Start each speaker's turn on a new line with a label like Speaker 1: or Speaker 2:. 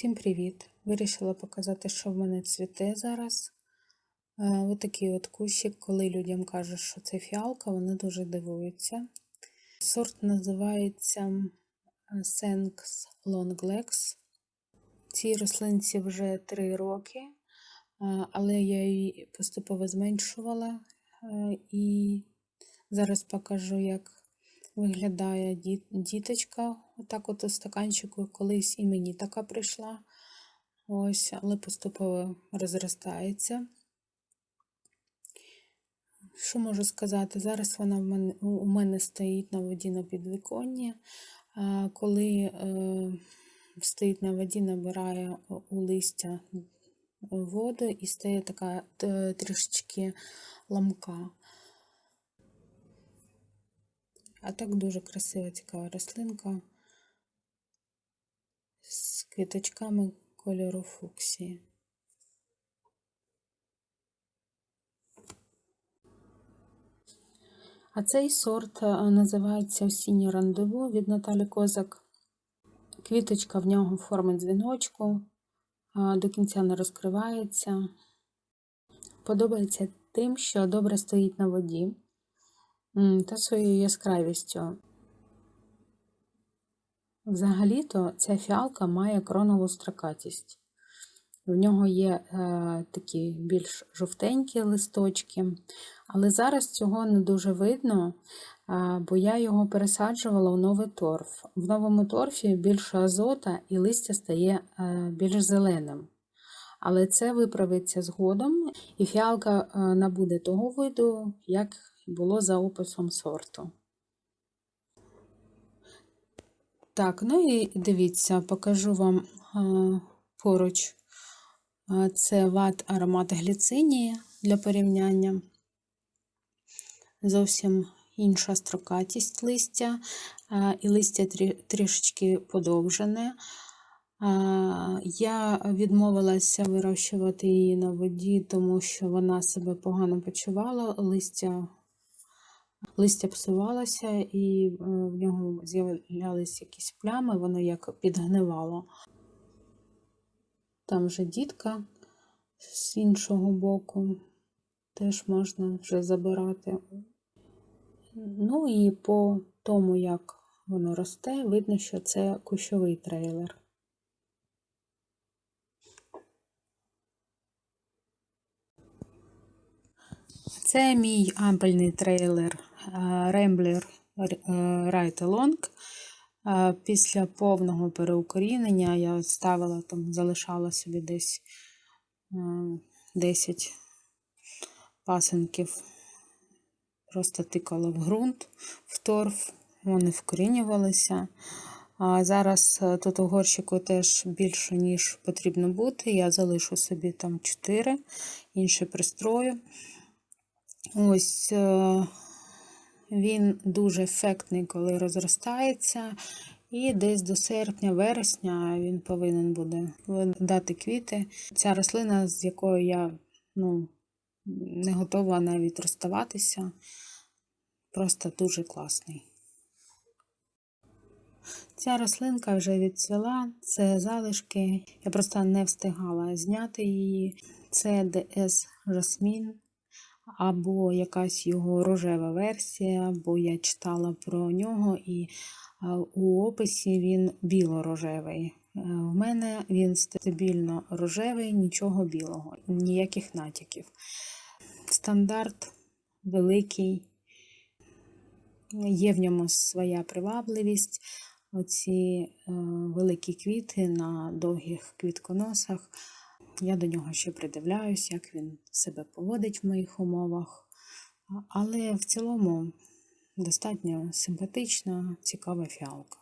Speaker 1: Всім привіт! Вирішила показати, що в мене цвіте зараз. Е, Ось такий от кущик, коли людям кажуть, що це фіалка, вони дуже дивуються. Сорт називається е, Senx Longlegs. Цій рослинці вже 3 роки, е, але я її поступово зменшувала. І зараз покажу, як виглядає діточка. Отак от у стаканчику колись і мені така прийшла. Ось, але поступово розростається. Що можу сказати? Зараз вона в мене, у мене стоїть на воді на підвіконні. Коли е, стоїть на воді, набирає у листя воду і стає така трішечки ламка. А так дуже красива, цікава рослинка з квіточками кольору фуксії. А цей сорт е, називається Осіннє рандеву від Наталі Козак. Квіточка в нього форми дзвіночку, до кінця не розкривається. Подобається тим, що добре стоїть на воді та своєю яскравістю. Взагалі-то ця фіалка має кронову строкатість. В нього є е, такі більш жовтенькі листочки, але зараз цього не дуже видно, е, бо я його пересаджувала у новий торф. В новому торфі більше азота і листя стає е, більш зеленим. Але це виправиться згодом, і фіалка е, набуде того виду, як було за описом сорту. Так, ну і дивіться, покажу вам поруч. Це ват аромат гліцинії для порівняння. Зовсім інша строкатість листя, і листя трі- трішечки подовжене. Я відмовилася вирощувати її на воді, тому що вона себе погано почувала, листя Листя псувалося і е, в нього з'являлися якісь плями, воно як підгнивало. Там вже дітка з іншого боку теж можна вже забирати. Ну і по тому, як воно росте, видно, що це кущовий трейлер. Це мій ампельний трейлер Rambler Right Along. Е, Після повного переукорінення я ставила там, залишала собі десь е, 10 пасенків, просто тикала в ґрунт, в торф, вони вкорінювалися. А зараз е, тут у горщику теж більше, ніж потрібно бути. Я залишу собі там 4, інші пристрою. Ось е, він дуже ефектний, коли розростається. І десь до серпня-вересня він повинен буде дати квіти. Ця рослина, з якою я ну, не готова навіть розставатися, просто дуже класний. Ця рослинка вже відцвіла, це залишки. Я просто не встигала зняти її. Це ДС Жасмін або якась його рожева версія, бо я читала про нього, і у описі він біло-рожевий. Е, В мене він стабільно рожевий, нічого білого, ніяких натяків. Стандарт великий, є в ньому своя привабливість. Оці е, великі квіти на довгих квітконосах. Я до нього ще придивляюсь, як він себе поводить в моїх умовах. Але в цілому достатньо симпатична, цікава фіалка.